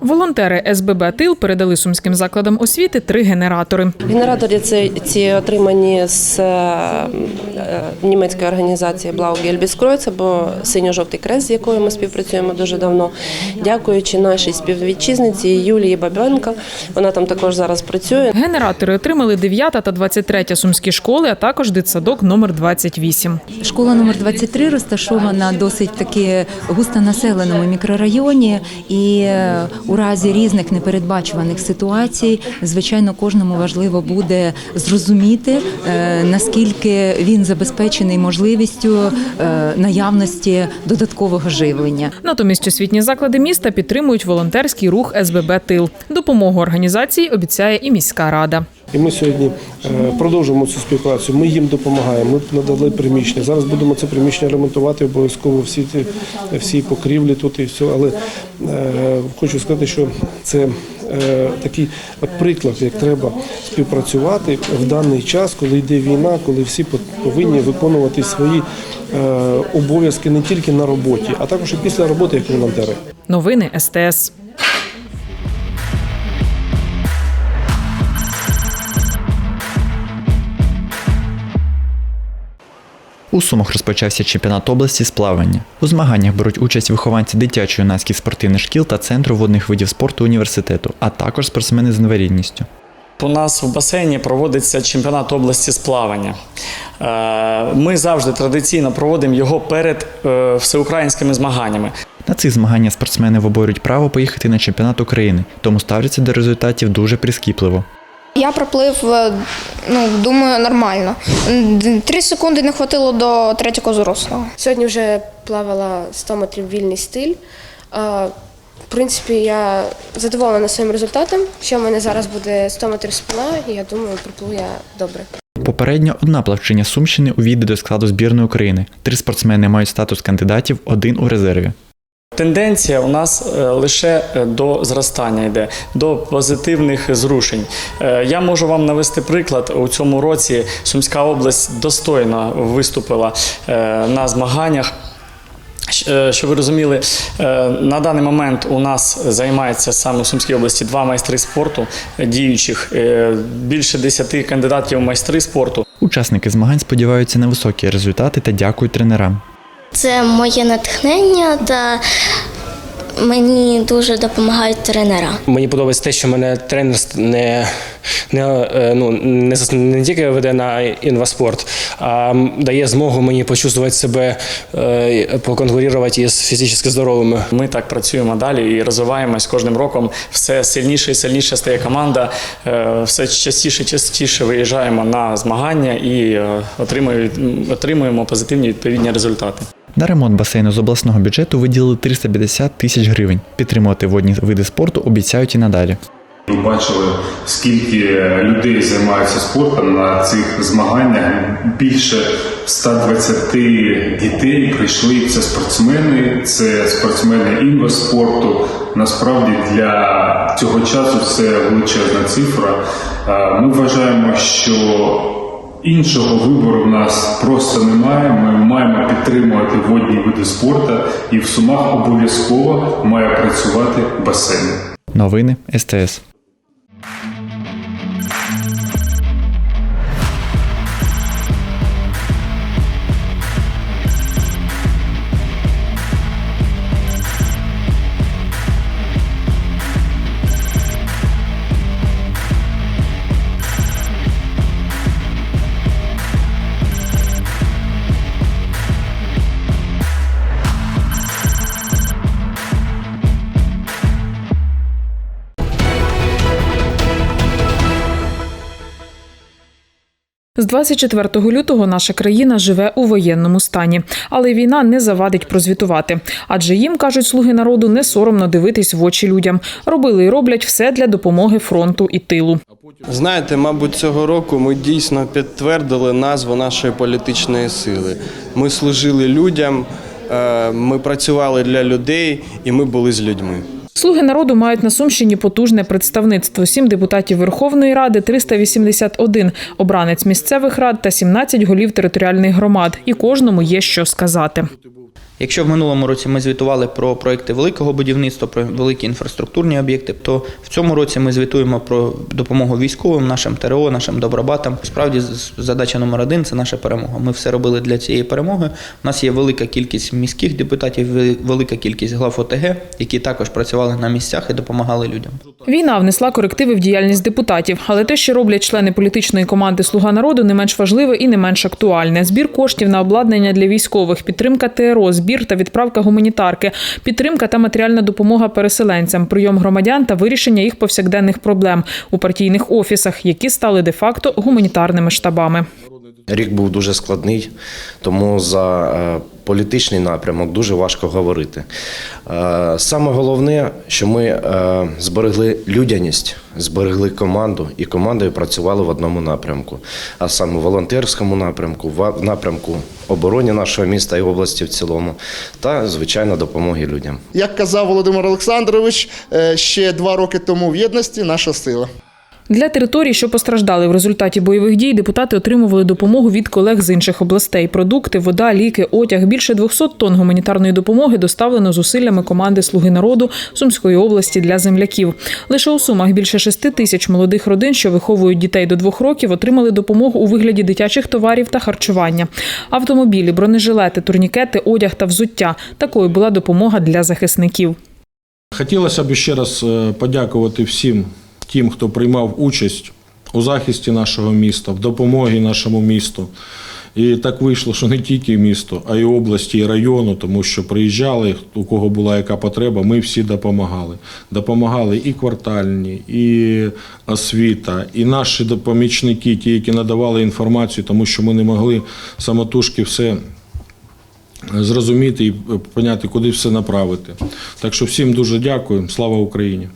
Волонтери СББ Тил передали сумським закладам освіти три генератори. Генератори це ці отримані з е, е, німецької організації Gelbes або синьо-жовтий крест, з якою ми співпрацюємо дуже давно. Дякуючи нашій співвітчизниці Юлії Бабенко. Вона там також зараз працює. Генератори отримали 9 та 23 сумські школи, а також дитсадок номер 28. Школа номер 23 розташована досить таки густонаселеному мікрорайоні, і е, у разі різних непередбачуваних ситуацій, звичайно, кожному важливо буде зрозуміти, е, наскільки він забезпечений можливістю е, наявності додаткового живлення. Натомість освітні заклади міста підтримують волонтерський рух СББ Тил. Допомогу організації обіцяє і міська рада. І ми сьогодні е, продовжуємо цю співпрацю. Ми їм допомагаємо. Ми надали приміщення. Зараз будемо це приміщення ремонтувати обов'язково всі ті всі покрівлі тут і все. Але е, хочу сказати, що це е, такий приклад, як треба співпрацювати в даний час, коли йде війна, коли всі повинні виконувати свої обов'язки не тільки на роботі, а також і після роботи як волонтери. Новини СТС. У Сумах розпочався чемпіонат області з плавання. У змаганнях беруть участь вихованці дитячо-юнацьких спортивних шкіл та центру водних видів спорту університету, а також спортсмени з інвалідністю. У нас в басейні проводиться чемпіонат області з плавання. Е, Ми завжди традиційно проводимо його перед е, всеукраїнськими змаганнями. На цих змаганнях спортсмени виборюють право поїхати на чемпіонат України, тому ставляться до результатів дуже прискіпливо. Я проплив, е, ну думаю, нормально. Три секунди не хватило до третього зрослого. Сьогодні вже плавала 100 метрів вільний стиль. В принципі, я задоволена своїм результатом. Що в мене зараз буде 100 метрів спина, і я думаю, пропливу я добре. Попередньо одна плавчиня Сумщини увійде до складу збірної України. Три спортсмени мають статус кандидатів, один у резерві. Тенденція у нас е, лише е, до зростання йде, до позитивних зрушень. Е, Я можу вам навести приклад. У цьому році Сумська область достойно виступила на змаганнях. Щоб ви розуміли, на даний момент у нас займається саме в Сумській області два майстри спорту діючих, більше 10 кандидатів у майстри спорту. Учасники змагань сподіваються на високі результати та дякують тренерам. Це моє натхнення та мені дуже допомагають тренера. Мені подобається те, що мене тренер не, не, е, ну, не, не тільки веде на інваспорт, а дає змогу мені почувствувати себе, е, поконкурувати із фізично здоровими. Ми так працюємо далі і розвиваємось кожним роком. Все сильніше і сильніше стає команда. е, Все частіше і частіше виїжджаємо на змагання і отримуємо, отримуємо позитивні відповідні результати. На ремонт басейну з обласного бюджету виділили 350 тисяч гривень. Підтримувати водні види спорту обіцяють і надалі. Ви бачили, скільки людей займаються спортом на цих змаганнях. Більше 120 дітей прийшли. Це спортсмени, це спортсмени інваспорту. Насправді для цього часу це величезна цифра. Е, Ми вважаємо, що іншого вибору в нас просто немає. Ми маємо підтримувати водні види спорту, і в Сумах обов'язково має працювати басейн. Новини СТС. З 24 лютого наша країна живе у воєнному стані, але війна не завадить прозвітувати. Адже їм кажуть слуги народу не соромно дивитись в очі людям. Робили і роблять все для допомоги фронту і тилу. Знаєте, мабуть, цього року ми дійсно підтвердили назву нашої політичної сили. Ми служили людям, е, ми працювали для людей і ми були з людьми. Слуги народу мають на Сумщині потужне представництво: сім депутатів Верховної Ради, 381 обранець місцевих рад та 17 голів територіальних громад. І кожному є що сказати. Якщо в минулому році ми звітували про проекти великого будівництва, про великі інфраструктурні об'єкти, то в цьому році ми звітуємо про допомогу військовим, нашим ТРО, нашим добробатам. Справді, задача номер один це наша перемога. Ми все робили для цієї перемоги. У нас є велика кількість міських депутатів, велика кількість глав ОТГ, які також працювали на місцях і допомагали людям. Війна внесла корективи в діяльність депутатів, але те, що роблять члени політичної команди Слуга народу, не менш важливе і не менш актуальне. Збір коштів на обладнання для військових, підтримка ТРО, збір та відправка гуманітарки, підтримка та матеріальна допомога переселенцям, прийом громадян та вирішення їх повсякденних проблем у партійних офісах, які стали де-факто гуманітарними штабами. Рік був дуже складний, тому за е, політичний напрямок дуже важко говорити. Е, Саме головне, що ми е, зберегли людяність, зберегли команду і командою працювали в одному напрямку, а саме в волонтерському напрямку, в напрямку оборони нашого міста і області в цілому, та звичайно допомоги людям. Як казав Володимир Олександрович, ще два роки тому в єдності наша сила. Для територій, що постраждали в результаті бойових дій, депутати отримували допомогу від колег з інших областей: продукти, вода, ліки, одяг. Більше 200 тонн гуманітарної допомоги доставлено зусиллями команди Слуги народу Сумської області для земляків. Лише у сумах більше 6 тисяч молодих родин, що виховують дітей до двох років, отримали допомогу у вигляді дитячих товарів та харчування. Автомобілі, бронежилети, турнікети, одяг та взуття. Такою була допомога для захисників. Хотілося б ще раз е, подякувати всім тим, хто приймав участь у захисті нашого міста, в допомогі нашому місту. І так вийшло, що не тільки місто, а й області, і району, тому що приїжджали, у кого була яка потреба, ми всі допомагали. Допомагали і квартальні, і освіта, і наші помічники, ті, які надавали інформацію, тому що ми не могли самотужки все зрозуміти і поняти, куди все направити. Так що всім дуже дякую. Слава Україні!